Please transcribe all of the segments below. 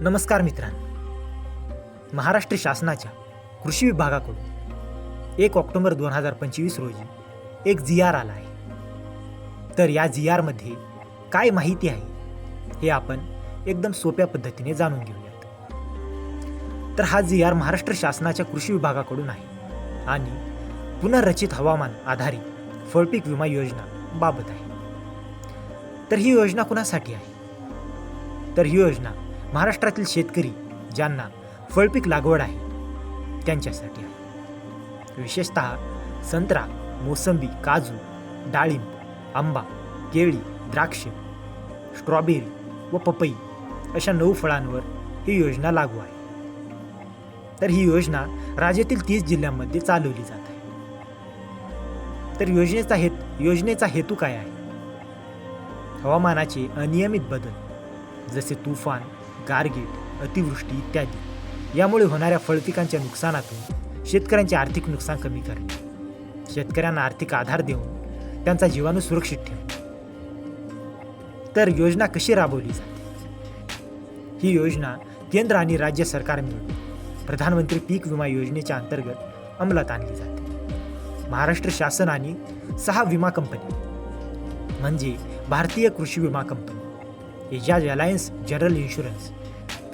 नमस्कार मित्रांनो. महाराष्ट्र शासनाच्या कृषी विभागाकडून एक ऑक्टोबर दोन हजार पंचवीस रोजी एक जी आर आला आहे. तर या जी आरमध्ये काय माहिती आहे हे आपण एकदम सोप्या पद्धतीने जाणून घेऊयात. तर हा जी आर महाराष्ट्र शासनाच्या कृषी विभागाकडून आहे आणि पुनर्रचित हवामान आधारित फळपीक विमा योजना बाबत आहे. तर ही योजना कुणासाठी आहे? तर ही योजना महाराष्ट्रातील शेतकरी ज्यांना फळपीक लागवड आहे त्यांच्यासाठी आहे. विशेषत संत्रा मोसंबी काजू डाळिंब आंबा केळी द्राक्ष स्ट्रॉबेरी व पपई अशा नऊ फळांवर ही योजना लागू आहे. तर ही योजना राज्यातील तीस जिल्ह्यांमध्ये चालवली जात आहे. तर योजनेचा हेत योजनेचा हेतू काय आहे? हवामानाचे अनियमित बदल जसे तुफान गारगीट अतिवृष्टी इत्यादी. यामुळे होणाऱ्या फळपिकांच्या नुकसानातून शेतकऱ्यांचे आर्थिक नुकसान कमी करणे शेतकऱ्यांना आर्थिक आधार देऊन त्यांचा जीवाणू सुरक्षित ठेवणे तर योजना कशी राबवली जाते? ही योजना केंद्र आणि राज्य सरकार मिळून प्रधानमंत्री पीक विमा योजनेच्या अंतर्गत अंमलात आणली जाते. महाराष्ट्र शासन आणि सहा विमा कंपनी म्हणजे भारतीय कृषी विमा company Ejaz Allianz General Insurance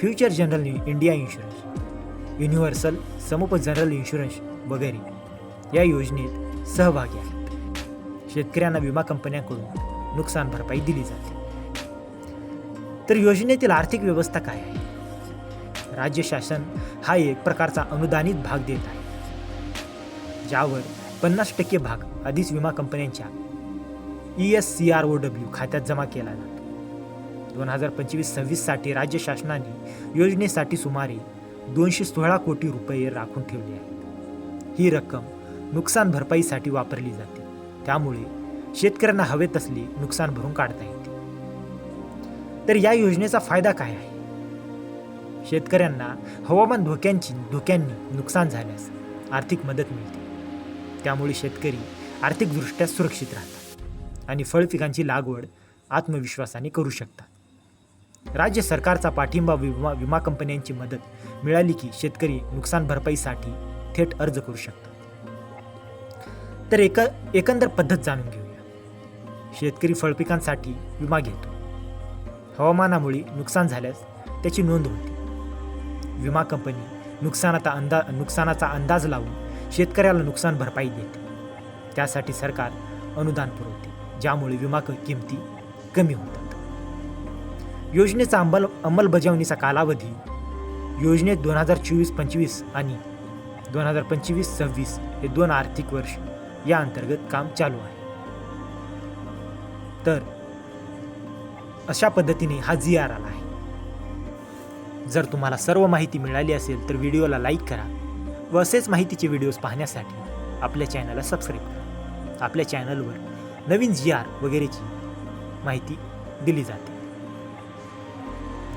Future General India Insurance Universal Sompo General Insurance वगैरे या योजनेत सहभागी आहेत. शेतकऱ्यांना विमा कंपन्यांकडून नुकसान भरपाई दिली जाते. तर योजनेतील आर्थिक व्यवस्था काय आहे? राज्य शासन हा एक प्रकारचा अनुदानित भाग देत आहे ज्यावर पन्नास टक्के भाग आधीच विमा कंपन्यांच्या E S C R O W खात्यात जमा केला जातो. दोन हजार पंचवीस सव्वीससाठी राज्य शासनाने योजनेसाठी सुमारे दोनशे सोळा कोटी रुपये राखून ठेवले आहेत. ही रक्कम नुकसान भरपाईसाठी वापरली जाते. त्यामुळे शेतकऱ्यांना हवे तसले नुकसान भरून काढता येते. तर या योजनेचा फायदा काय आहे? शेतकऱ्यांना हवामान धोक्यांची धोक्यांनी नुकसान झाल्यास आर्थिक मदत मिळते. त्यामुळे शेतकरी आर्थिकदृष्ट्या सुरक्षित राहतात आणि फळपिकांची लागवड आत्मविश्वासाने करू शकतात. राज्य सरकारचा पाठिंबा विमा विमा कंपन्यांची मदत मिळाली की शेतकरी नुकसान भरपाईसाठी थेट अर्ज करू शकतात. तर एक एकंदर पद्धत जाणून घेऊया. शेतकरी फळपिकांसाठी विमा घेतो. हवामानामुळे नुकसान झाल्यास त्याची नोंद होते. विमा कंपनी नुकसानाचा अंदा नुकसानाचा अंदाज लावून शेतकऱ्याला नुकसान भरपाई देते. त्यासाठी सरकार अनुदान पुरवते ज्यामुळे विमा किमती कमी होतात. योजनेचा अंमल अंमलबजावणीचा कालावधी योजनेत दोन हजार चोवीस पंचवीस आणि दोन हजार पंचवीस सव्वीस हे दोन आर्थिक वर्ष या अंतर्गत काम चालू आहे. तर अशा पद्धतीने हा जी आर आला आहे. जर तुम्हाला सर्व माहिती मिळाली असेल तर व्हिडिओला लाईक करा व असेच माहितीचे व्हिडिओज पाहण्यासाठी आपल्या चॅनलला सबस्क्राईब करा. आपल्या चॅनलवर नवीन जी आर वगैरेची माहिती दिली जाते.